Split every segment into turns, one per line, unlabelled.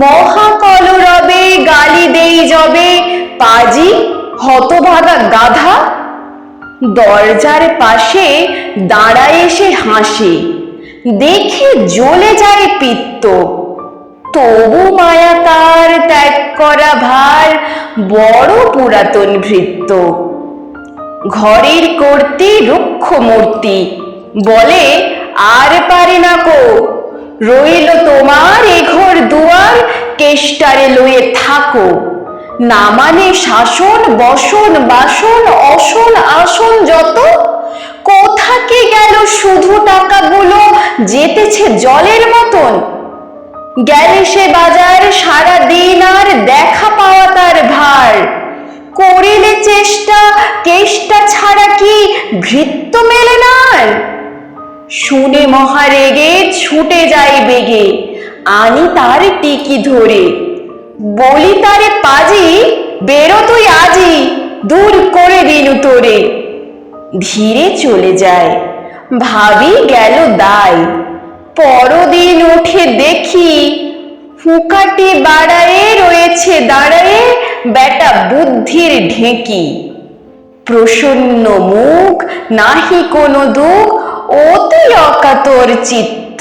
মহাকলরবে গালি দেই যবে পাজি, হতভাগা গাধা, দরজার পাশে দাঁড়ায় এসে হাসে। দেখে জ্বলে যায় পিত্ত। তবু মায়া তার ত্যাগ করা ভার, বড় পুরাতন ভৃত্য। ঘরের করতে রুক্ষ মূর্তি। বলে, আর পারে না কো রইল তোমার এ ঘর দুয়ার, কেষ্টারে লয়ে থাকো। না মানে শাসন, বসন, বাসন, অসন, আসন যত। কোথাকে গেল শুধু টাকাগুলো, যেতেছে জলের মতন। গেলে সে বাজার সারা দিন আর দেখা পাওয়া তার ভার। করিলে চেষ্টা, কেষ্টা ছাড়া কি ভৃত্য? শুনে মহারেগে ছুটে যায় বেগে। আনি তার টিকি ধরে। বলি তারে, পাজি, বেরো তুই আজি, দূর করে দিনু তোরে। ধীরে চলে যায়। ভাবি গেল দায়। পরদিন উঠে দেখি হুকাটি বাড়ায়ে রয়েছে দাঁড়ায়ে বেটা বুদ্ধির ঢেঁকি। প্রসন্ন মুখ, নাহি কোনো দুঃখ অতি অকাতর চিত্ত।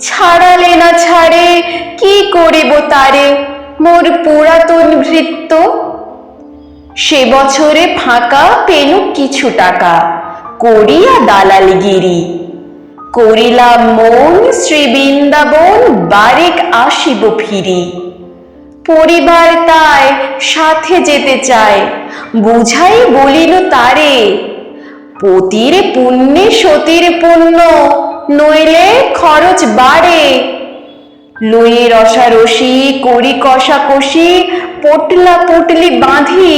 ছাড়ালে না ছাড়ে, কি করিব তারে? মোর পুরাতন ভৃত্য। সে বছরে ফাঁকা পেনু কিছু টাকা, করিয়া দালালগিরি করিলাম মন শ্রী বৃন্দাবন, বারেক আসিব ফিরি। পরিবার তাই সাথে যেতে চায়, বুঝাই বলিল তারে পতির পুণ্যে সতীর পুণ্য, নইলে খরচ বাড়ে। লয়ে রসারসি করি কষাকষি পটলা পটলি বাঁধি,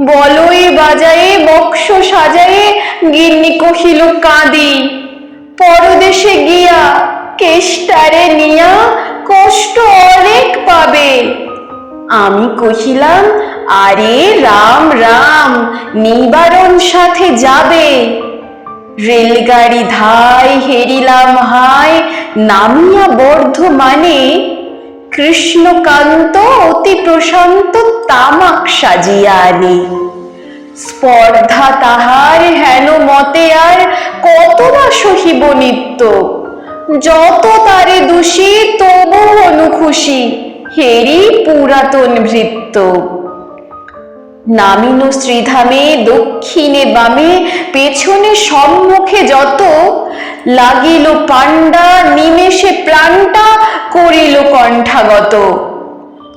বলয়ে বাজায়ে, বক্স সাজায়ে, গিন্নি কহিল, কাঁদি। পরদেশে গিয়া কেষ্টারে নিয়া কষ্ট অনেক পাবে। আমি কহিলাম আরে রাম রাম, নিবারণ সাথে যাবে। রেলগাড়ি ধাই হেরিলাম হাই নামিয়া বর্ধমানে। কৃষ্ণকান্ত অতি প্রশান্ত তামাক সাজিয়া আনে স্পর্ধা তাহার হেন মতে আর কত না সহিব নিত্য। যত তারে দোষী তবু অনুখুশি, হেরি পুরাতন ভৃত্য। নামিন শ্রীধামে দক্ষিণে বামে, পেছনে সম্মুখে যত লাগিল পাণ্ডা, নিমেষে প্রাণটা করিল কণ্ঠাগত।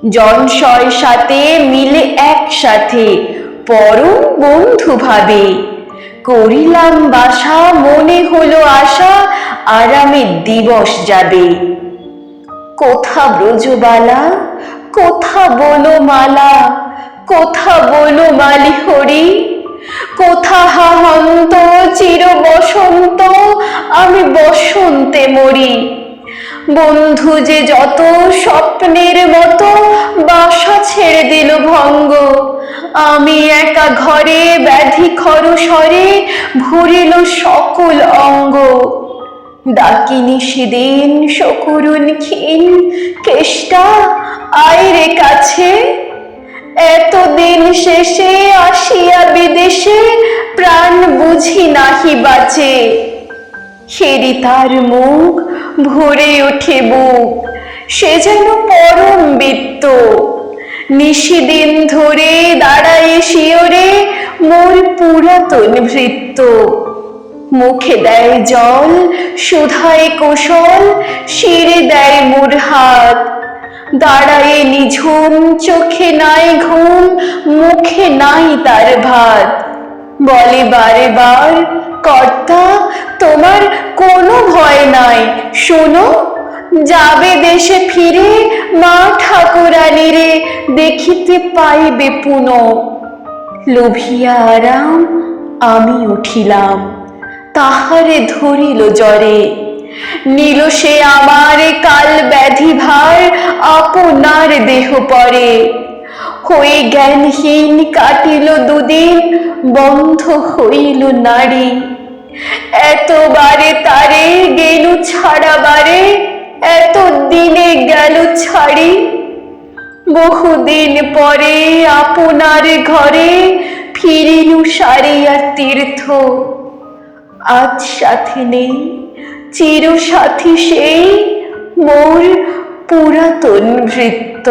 জনশয় সাথে মিলে একসাথে পরম বন্ধু ভাবে। করিলাম বাসা, মনে হলো আশা, আরামে দিবস যাবে। কোথা ব্রজবালা, কোথা বলো মালা কোথা বলো মালি হরি। কোথা হাহন্ত, চির বসন্ত, আমি বসন্তে মরি। বন্ধু যে যত স্বপ্নের মতো, বাসা ছেড়ে দিল ভঙ্গ। আমি একা ঘরে ব্যাধি খর স্বরে ভরিল সকল অঙ্গ। ডাকিনি সেদিন সকরুণ ক্ষীণ, কেষ্টা আয়রে কাছে। এতদিন শেষে আসিয়া বিদেশে প্রাণ বুঝি নাহি বাঁচে। হেরি তার মুখ ভরে ওঠে বুক, সে যেন পরম বৃত্ত। নিশিদিন ধরে দাঁড়ায় শিওরে মোর পুরাতন ভৃত্য। মুখে দেয় জল, সুধায় কোশল, শিরে দেয় মোর হাত। দাঁড়ায় নিঝুম চোখে নাই ঘুম, মুখে নাই তার ভাত। বলে বারে বার, কর্তা, তোমার কোনো ভয় নাই, শোনো, যাবে দেশে ফিরে মা ঠাকুরানিরে দেখিতে পাইবে পুনঃ লোভিয়া আরাম, আমি উঠিলাম, তাহারে ধরিল জ্বরে। নিল সে আমার কাল ব্যাধি ভার, আপনার দেহ পরে। হয়ে জ্ঞানহীন কাটিল দুদিন, বন্ধ হইল নারী এতবারে তারে গেলু ছাড়াবারে এত দিনে গেল ছাড়ি। বহুদিন পরে আপনার ঘরে ফিরিলু সারিয়া তীর্থ। আজ সাথে নেই। চির সাথী সেই মোর পুরাতন ভৃত্য।